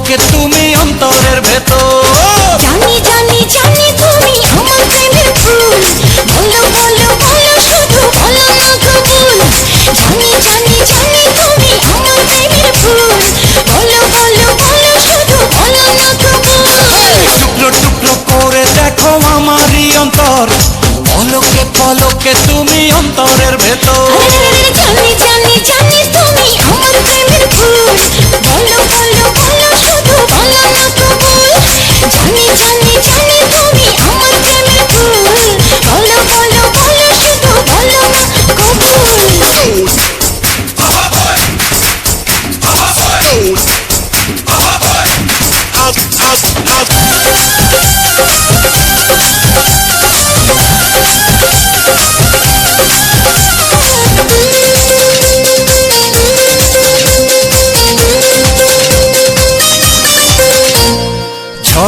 ওকে তুমি অন্তরের ভেতর। জানি জানি জানি তুমি আমার প্রেমের ফুল। বলো বলো বলো শুধু বলো না কবুল জানি জানি জানি তুমি আমার প্রেমের ফুল। বলো বলো বলো শুধু বলো না কবুল টুকরো টুকরো করে দেখো আমারই অন্তর। পলকে পলকে তুমি অন্তরের ভেতর।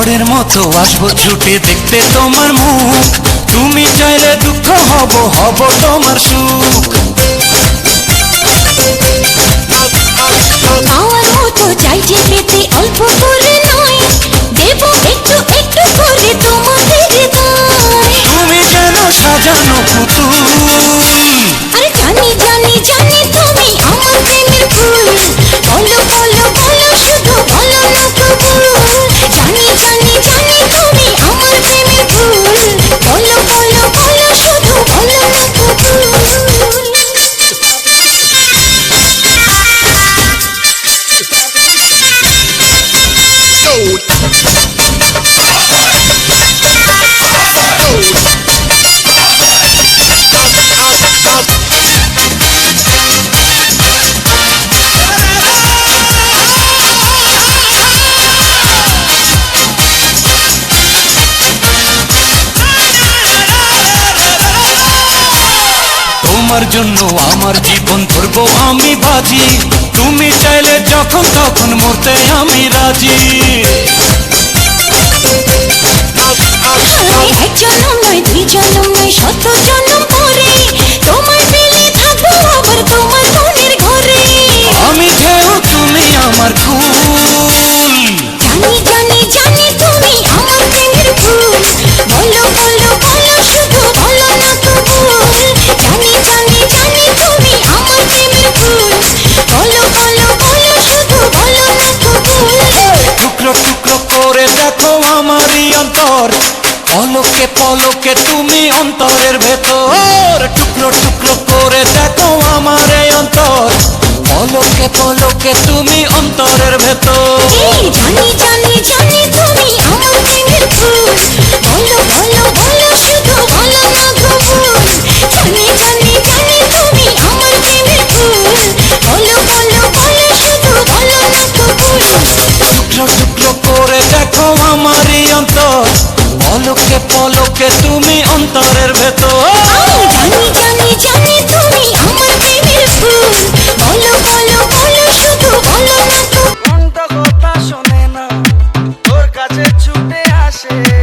ঝড়ের মতো আসব ছুটে দেখতে তোমার মুখ। তুমি চাইলে দুঃখ হব হব তোমার সুখ। আমার মতো চাই পেতে অল্প তোমার জন্য আমার জীবন ধরব আমি বাজি। তুমি চাইলে যখন তখন মরতে আমি রাজি। রাখো আমারই অন্তর। পলকে পলকে তুমি অন্তরের ভেতর। টুকরো টুকরো করে দেখো আমার অন্তর। পলকে পলকে তুমি অন্তরের ভেতর। yeah.